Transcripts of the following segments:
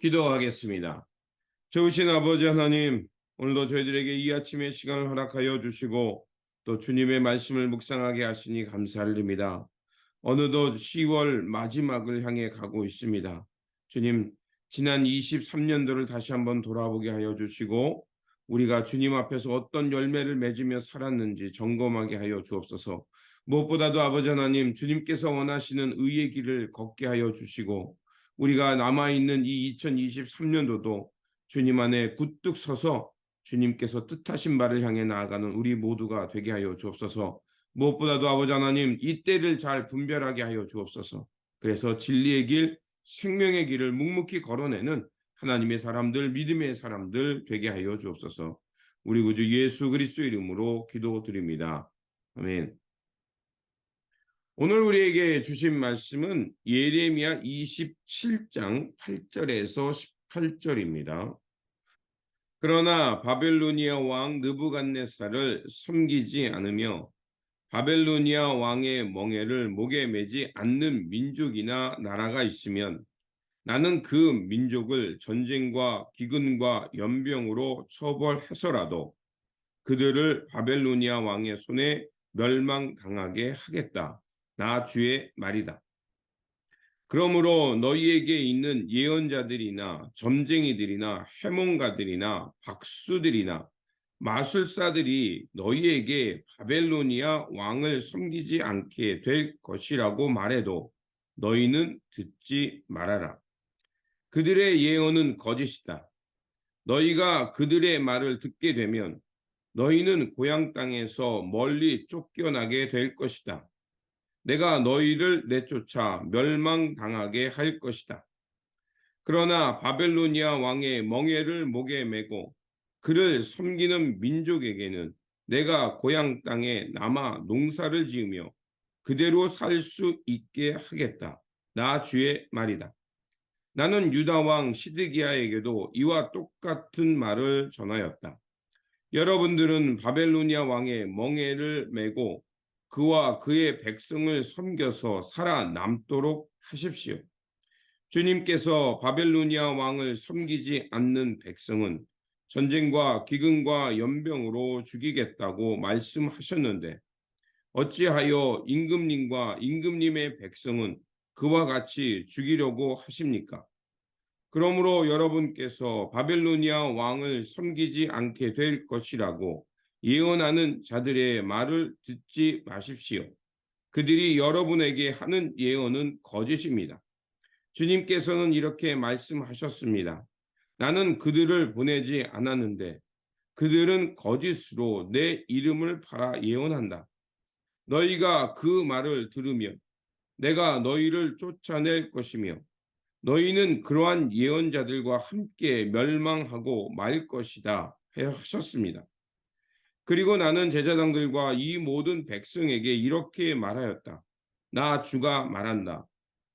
기도하겠습니다. 좋으신 아버지 하나님, 오늘도 저희들에게 이 아침의 시간을 허락하여 주시고 또 주님의 말씀을 묵상하게 하시니 감사드립니다. 어느덧 10월 마지막을 향해 가고 있습니다. 주님, 지난 23년도를 다시 한번 돌아보게 하여 주시고 우리가 주님 앞에서 어떤 열매를 맺으며 살았는지 점검하게 하여 주옵소서. 무엇보다도 아버지 하나님, 주님께서 원하시는 의의 길을 걷게 하여 주시고 우리가 남아있는 이 2023년도도 주님 안에 굳뚝 서서 주님께서 뜻하신 바를 향해 나아가는 우리 모두가 되게 하여 주옵소서. 무엇보다도 아버지 하나님 이 때를 잘 분별하게 하여 주옵소서. 그래서 진리의 길, 생명의 길을 묵묵히 걸어내는 하나님의 사람들, 믿음의 사람들 되게 하여 주옵소서. 우리 구주 예수 그리스도 이름으로 기도드립니다. 아멘. 오늘 우리에게 주신 말씀은 예레미야 27장 8절에서 18절입니다. 그러나 바벨로니아 왕 느부갓네살을 섬기지 않으며 바벨로니아 왕의 멍에를 목에 매지 않는 민족이나 나라가 있으면 나는 그 민족을 전쟁과 기근과 연병으로 처벌해서라도 그들을 바벨로니아 왕의 손에 멸망당하게 하겠다. 나 주의 말이다. 그러므로 너희에게 있는 예언자들이나 점쟁이들이나 해몽가들이나 박수들이나 마술사들이 너희에게 바벨로니아 왕을 섬기지 않게 될 것이라고 말해도 너희는 듣지 말아라. 그들의 예언은 거짓이다. 너희가 그들의 말을 듣게 되면 너희는 고향 땅에서 멀리 쫓겨나게 될 것이다. 내가 너희를 내쫓아 멸망당하게 할 것이다. 그러나 바벨로니아 왕의 멍에를 목에 메고 그를 섬기는 민족에게는 내가 고향 땅에 남아 농사를 지으며 그대로 살 수 있게 하겠다. 나 주의 말이다. 나는 유다 왕 시드기야에게도 이와 똑같은 말을 전하였다. 여러분들은 바벨로니아 왕의 멍에를 메고 그와 그의 백성을 섬겨서 살아남도록 하십시오. 주님께서 바벨로니아 왕을 섬기지 않는 백성은 전쟁과 기근과 연병으로 죽이겠다고 말씀하셨는데 어찌하여 임금님과 임금님의 백성은 그와 같이 죽이려고 하십니까? 그러므로 여러분께서 바벨로니아 왕을 섬기지 않게 될 것이라고 예언하는 자들의 말을 듣지 마십시오. 그들이 여러분에게 하는 예언은 거짓입니다. 주님께서는 이렇게 말씀하셨습니다. 나는 그들을 보내지 않았는데 그들은 거짓으로 내 이름을 팔아 예언한다. 너희가 그 말을 들으면 내가 너희를 쫓아낼 것이며 너희는 그러한 예언자들과 함께 멸망하고 말 것이다 하셨습니다. 그리고 나는 제사장들과 이 모든 백성에게 이렇게 말하였다. 나 주가 말한다.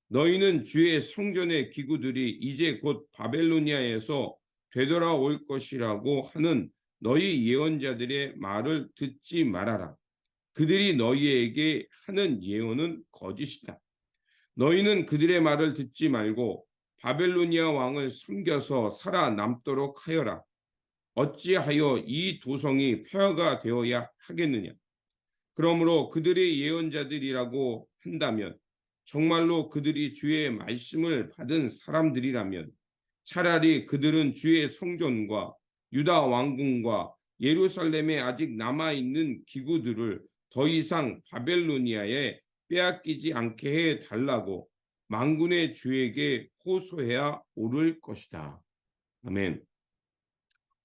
너희는 주의 성전의 기구들이 이제 곧 바벨로니아에서 되돌아올 것이라고 하는 너희 예언자들의 말을 듣지 말아라. 그들이 너희에게 하는 예언은 거짓이다. 너희는 그들의 말을 듣지 말고 바벨로니아 왕을 섬겨서 살아남도록 하여라. 어찌하여 이 도성이 폐허가 되어야 하겠느냐? 그러므로 그들의 예언자들이라고 한다면 정말로 그들이 주의 말씀을 받은 사람들이라면 차라리 그들은 주의 성전과 유다 왕궁과 예루살렘에 아직 남아 있는 기구들을 더 이상 바벨로니아에 빼앗기지 않게 해 달라고 망군의 주에게 호소해야 옳을 것이다. 아멘.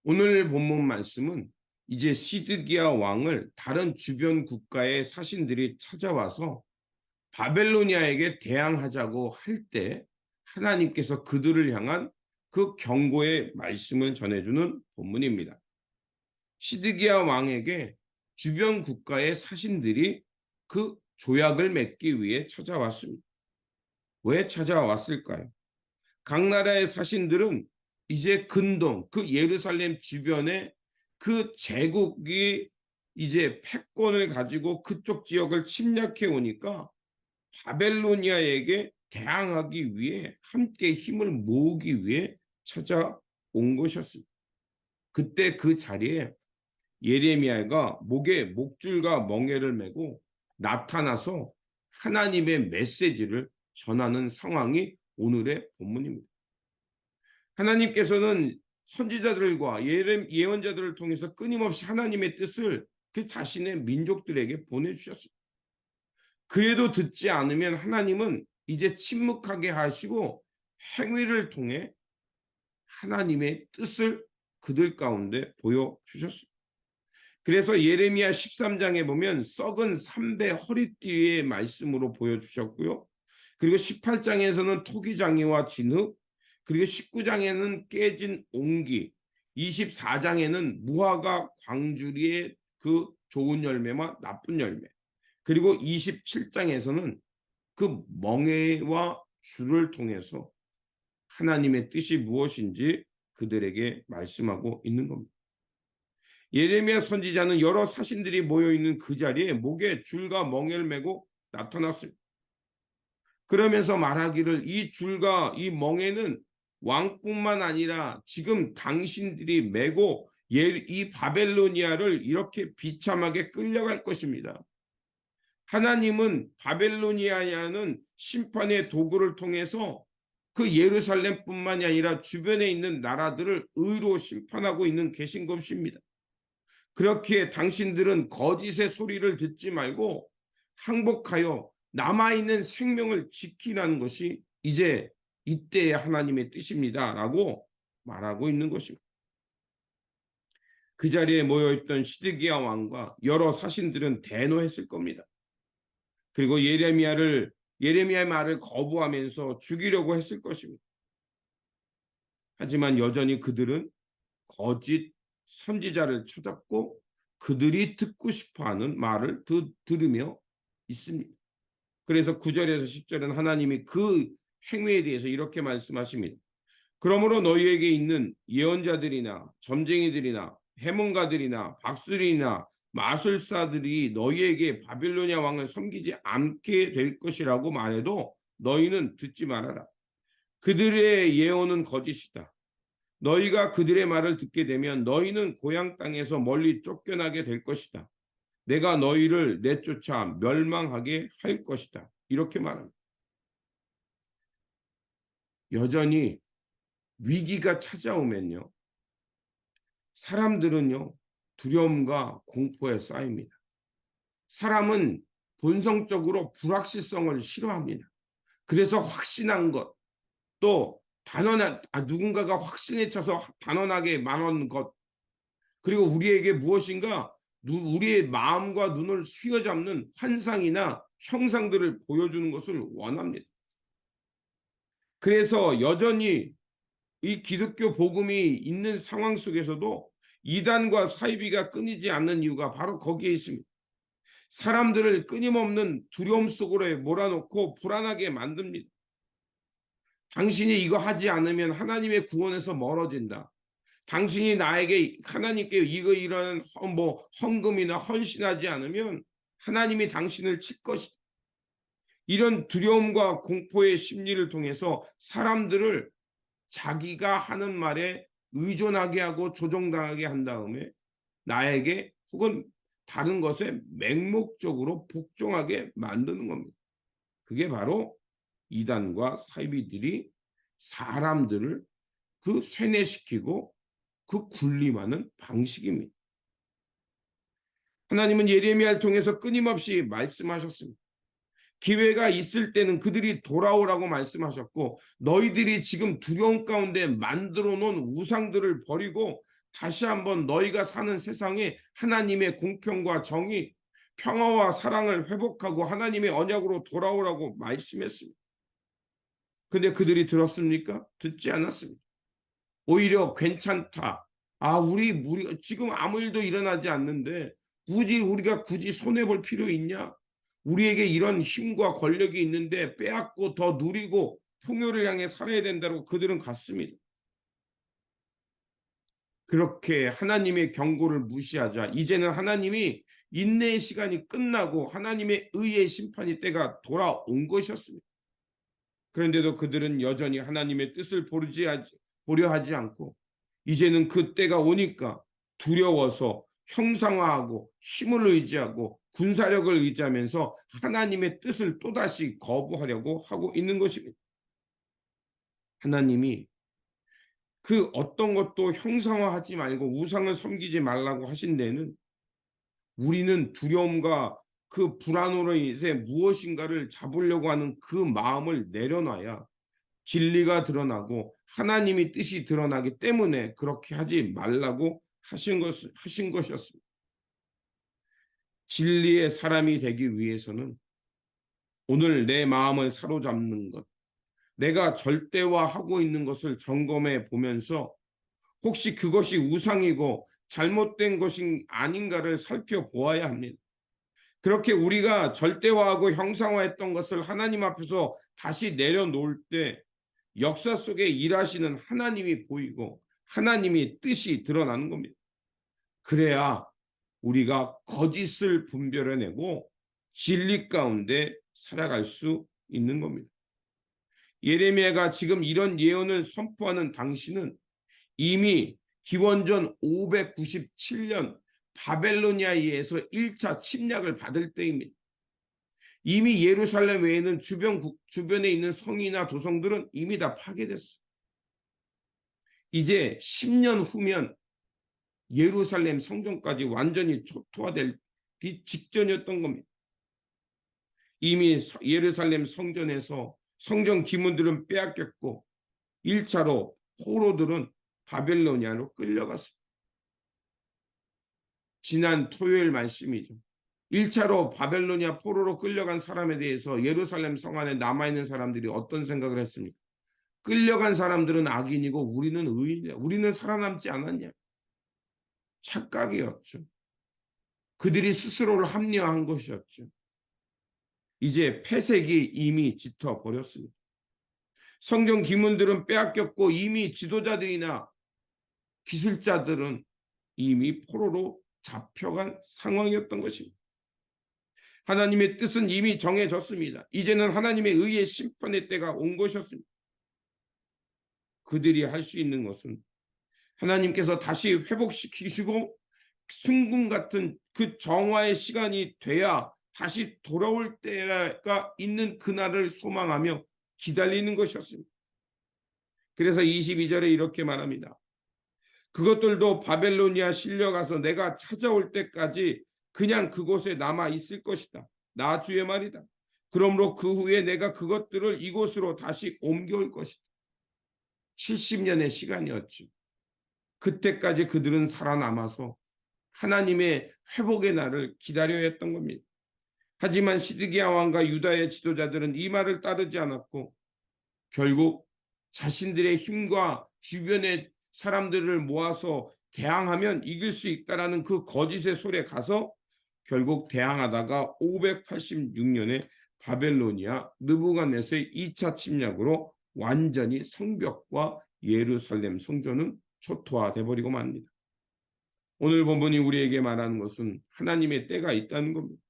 오늘 본문 말씀은 이제 시드기야 왕을 다른 주변 국가의 사신들이 찾아와서 바벨로니아에게 대항하자고 할 때 하나님께서 그들을 향한 그 경고의 말씀을 전해주는 본문입니다. 시드기야 왕에게 주변 국가의 사신들이 그 조약을 맺기 위해 찾아왔습니다. 왜 찾아왔을까요? 각 나라의 사신들은 이제 근동, 그 예루살렘 주변에 그 제국이 이제 패권을 가지고 그쪽 지역을 침략해 오니까 바벨로니아에게 대항하기 위해 함께 힘을 모으기 위해 찾아온 것이었습니다. 그때 그 자리에 예레미야가 목에 목줄과 멍에를 메고 나타나서 하나님의 메시지를 전하는 상황이 오늘의 본문입니다. 하나님께서는 선지자들과 예언자들을 통해서 끊임없이 하나님의 뜻을 그 자신의 민족들에게 보내주셨습니다. 그래도 듣지 않으면 하나님은 이제 침묵하게 하시고 행위를 통해 하나님의 뜻을 그들 가운데 보여주셨습니다. 그래서 예레미야 13장에 보면 썩은 삼배 허리띠의 말씀으로 보여주셨고요. 그리고 18장에서는 토기장이와 진흙, 그리고 19장에는 깨진 옹기, 24장에는 무화과 광주리의 그 좋은 열매와 나쁜 열매, 그리고 27장에서는 그 멍에와 줄을 통해서 하나님의 뜻이 무엇인지 그들에게 말씀하고 있는 겁니다. 예레미야 선지자는 여러 사신들이 모여 있는 그 자리에 목에 줄과 멍에를 메고 나타났습니다. 그러면서 말하기를 이 줄과 이 멍에는 왕뿐만 아니라 지금 당신들이 메고 이 바벨로니아를 이렇게 비참하게 끌려갈 것입니다. 하나님은 바벨로니아냐는 심판의 도구를 통해서 그 예루살렘뿐만이 아니라 주변에 있는 나라들을 의로 심판하고 있는 계신 것입니다. 그렇기에 당신들은 거짓의 소리를 듣지 말고 항복하여 남아있는 생명을 지키라는 것이 이제 이때의 하나님의 뜻입니다. 라고 말하고 있는 것입니다. 그 자리에 모여있던 시드기야 왕과 여러 사신들은 대노했을 겁니다. 그리고 예레미야를 예레미야의 말을 거부하면서 죽이려고 했을 것입니다. 하지만 여전히 그들은 거짓 선지자를 찾았고 그들이 듣고 싶어하는 말을 드, 들으며 있습니다. 그래서 9절에서 10절은 하나님이 그 행위에 대해서 이렇게 말씀하십니다. 그러므로 너희에게 있는 예언자들이나 점쟁이들이나 해문가들이나 박술이나 마술사들이 너희에게 바빌로니아 왕을 섬기지 않게 될 것이라고 말해도 너희는 듣지 말아라. 그들의 예언은 거짓이다. 너희가 그들의 말을 듣게 되면 너희는 고향 땅에서 멀리 쫓겨나게 될 것이다. 내가 너희를 내쫓아 멸망하게 할 것이다. 이렇게 말합니다. 여전히 위기가 찾아오면요. 사람들은요. 두려움과 공포에 쌓입니다. 사람은 본성적으로 불확실성을 싫어합니다. 그래서 확신한 것, 또 단언한 아, 누군가가 확신에 차서 단언하게 말하는 것 그리고 우리에게 무엇인가 우리의 마음과 눈을 휘어잡는 환상이나 형상들을 보여주는 것을 원합니다. 그래서 여전히 이 기독교 복음이 있는 상황 속에서도 이단과 사이비가 끊이지 않는 이유가 바로 거기에 있습니다. 사람들을 끊임없는 두려움 속으로 몰아넣고 불안하게 만듭니다. 당신이 이거 하지 않으면 하나님의 구원에서 멀어진다. 당신이 나에게 하나님께 이거 이런 뭐 헌금이나 헌신하지 않으면 하나님이 당신을 칠 것이다. 이런 두려움과 공포의 심리를 통해서 사람들을 자기가 하는 말에 의존하게 하고 조종당하게 한 다음에 나에게 혹은 다른 것에 맹목적으로 복종하게 만드는 겁니다. 그게 바로 이단과 사이비들이 사람들을 그 쇠뇌시키고 그 군림하는 방식입니다. 하나님은 예레미야를 통해서 끊임없이 말씀하셨습니다. 기회가 있을 때는 그들이 돌아오라고 말씀하셨고 너희들이 지금 두려움 가운데 만들어 놓은 우상들을 버리고 다시 한번 너희가 사는 세상에 하나님의 공평과 정의, 평화와 사랑을 회복하고 하나님의 언약으로 돌아오라고 말씀했습니다. 근데 그들이 들었습니까? 듣지 않았습니다. 오히려 괜찮다. 아, 우리, 우리, 지금 아무 일도 일어나지 않는데 굳이 우리가 굳이 손해 볼 필요 있냐? 우리에게 이런 힘과 권력이 있는데 빼앗고 더 누리고 풍요를 향해 살아야 된다고 그들은 갔습니다. 그렇게 하나님의 경고를 무시하자 이제는 하나님이 인내의 시간이 끝나고 하나님의 의의 심판이 때가 돌아온 것이었습니다. 그런데도 그들은 여전히 하나님의 뜻을 보지 보려 하지 않고 이제는 그 때가 오니까 두려워서 형상화하고 힘을 의지하고 군사력을 의지하면서 하나님의 뜻을 또다시 거부하려고 하고 있는 것입니다. 하나님이 그 어떤 것도 형상화하지 말고 우상을 섬기지 말라고 하신 데는 우리는 두려움과 그 불안으로 인해 무엇인가를 잡으려고 하는 그 마음을 내려놔야 진리가 드러나고 하나님이 뜻이 드러나기 때문에 그렇게 하지 말라고 하신 것 하신 것이었습니다. 진리의 사람이 되기 위해서는 오늘 내 마음을 사로잡는 것, 내가 절대화하고 있는 것을 점검해 보면서 혹시 그것이 우상이고 잘못된 것이 아닌가를 살펴보아야 합니다. 그렇게 우리가 절대화하고 형상화했던 것을 하나님 앞에서 다시 내려놓을 때 역사 속에 일하시는 하나님이 보이고 하나님이 뜻이 드러나는 겁니다. 그래야 우리가 거짓을 분별해내고 진리 가운데 살아갈 수 있는 겁니다. 예레미야가 지금 이런 예언을 선포하는 당시는 이미 기원전 597년 바벨로니아에 의해서 1차 침략을 받을 때입니다. 이미 예루살렘 외에는 주변 국, 주변에 있는 성이나 도성들은 이미 다 파괴됐어. 이제 10년 후면 예루살렘 성전까지 완전히 초토화될 직전이었던 겁니다. 이미 예루살렘 성전에서 성전 기문들은 빼앗겼고 1차로 포로들은 바벨로니아로 끌려갔습니다. 지난 토요일 말씀이죠. 1차로 바벨로니아 포로로 끌려간 사람에 대해서 예루살렘 성 안에 남아있는 사람들이 어떤 생각을 했습니까? 끌려간 사람들은 악인이고 우리는 의인이야. 우리는 살아남지 않았냐? 착각이었죠. 그들이 스스로를 합리화한 것이었죠. 이제 폐색이 이미 짙어 버렸습니다. 성경 기문들은 빼앗겼고 이미 지도자들이나 기술자들은 이미 포로로 잡혀간 상황이었던 것입니다. 하나님의 뜻은 이미 정해졌습니다. 이제는 하나님의 의의 심판의 때가 온 것이었습니다. 그들이 할 수 있는 것은 하나님께서 다시 회복시키시고 순금 같은 그 정화의 시간이 돼야 다시 돌아올 때가 있는 그날을 소망하며 기다리는 것이었습니다. 그래서 22절에 이렇게 말합니다. 그것들도 바벨로니아 실려가서 내가 찾아올 때까지 그냥 그곳에 남아 있을 것이다. 나 주의 말이다. 그러므로 그 후에 내가 그것들을 이곳으로 다시 옮겨올 것이다. 70년의 시간이었죠. 그때까지 그들은 살아남아서 하나님의 회복의 날을 기다려야 했던 겁니다. 하지만 시드기야 왕과 유다의 지도자들은 이 말을 따르지 않았고 결국 자신들의 힘과 주변의 사람들을 모아서 대항하면 이길 수 있다라는 그 거짓의 소리에 가서 결국 대항하다가 586년에 바벨로니아 느부갓네스의 2차 침략으로 완전히 성벽과 예루살렘 성전은 초토화돼 버리고 맙니다. 오늘 본문이 우리에게 말하는 것은 하나님의 때가 있다는 겁니다.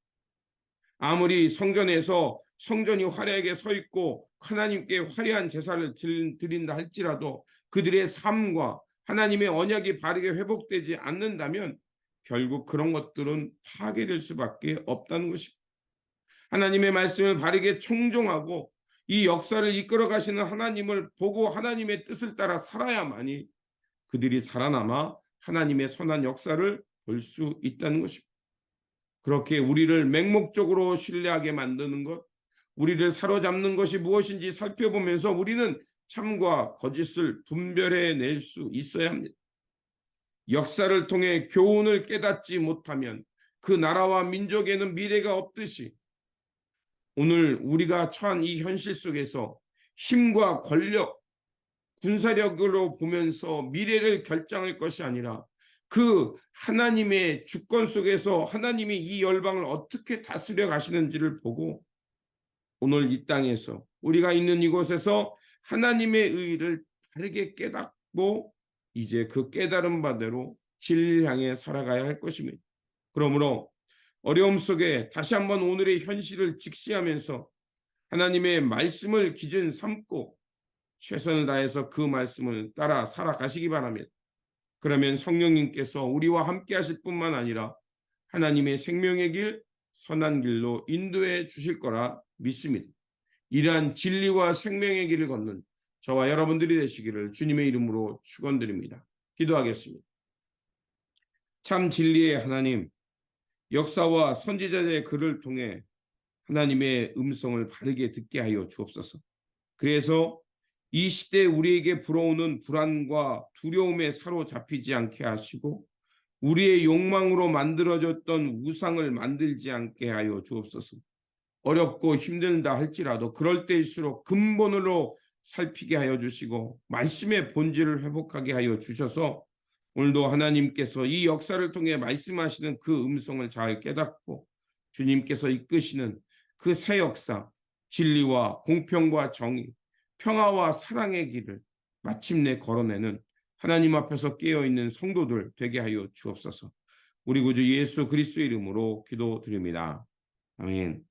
아무리 성전에서 성전이 화려하게 서 있고 하나님께 화려한 제사를 드린다 할지라도 그들의 삶과 하나님의 언약이 바르게 회복되지 않는다면 결국 그런 것들은 파괴될 수밖에 없다는 것입니다. 하나님의 말씀을 바르게 청종하고 이 역사를 이끌어 가시는 하나님을 보고 하나님의 뜻을 따라 살아야만이 그들이 살아남아 하나님의 선한 역사를 볼 수 있다는 것입니다. 그렇게 우리를 맹목적으로 신뢰하게 만드는 것, 우리를 사로잡는 것이 무엇인지 살펴보면서 우리는 참과 거짓을 분별해 낼 수 있어야 합니다. 역사를 통해 교훈을 깨닫지 못하면 그 나라와 민족에는 미래가 없듯이 오늘 우리가 처한 이 현실 속에서 힘과 권력, 군사력으로 보면서 미래를 결정할 것이 아니라 그 하나님의 주권 속에서 하나님이 이 열방을 어떻게 다스려 가시는지를 보고 오늘 이 땅에서 우리가 있는 이곳에서 하나님의 의를 바르게 깨닫고 이제 그 깨달은 바대로 진리를 향해 살아가야 할 것입니다. 그러므로 어려움 속에 다시 한번 오늘의 현실을 직시하면서 하나님의 말씀을 기준 삼고 최선을 다해서 그 말씀을 따라 살아가시기 바랍니다. 그러면 성령님께서 우리와 함께 하실 뿐만 아니라 하나님의 생명의 길, 선한 길로 인도해 주실 거라 믿습니다. 이러한 진리와 생명의 길을 걷는 저와 여러분들이 되시기를 주님의 이름으로 축원드립니다. 기도하겠습니다. 참 진리의 하나님, 역사와 선지자의 글을 통해 하나님의 음성을 바르게 듣게 하여 주옵소서. 그래서 이 시대 우리에게 불어오는 불안과 두려움에 사로잡히지 않게 하시고 우리의 욕망으로 만들어졌던 우상을 만들지 않게 하여 주옵소서. 어렵고 힘들다 할지라도 그럴 때일수록 근본으로 살피게 하여 주시고 말씀의 본질을 회복하게 하여 주셔서 오늘도 하나님께서 이 역사를 통해 말씀하시는 그 음성을 잘 깨닫고 주님께서 이끄시는 그 새 역사, 진리와 공평과 정의, 평화와 사랑의 길을 마침내 걸어내는 하나님 앞에서 깨어 있는 성도들 되게 하여 주옵소서. 우리 구주 예수 그리스도의 이름으로 기도드립니다. 아멘.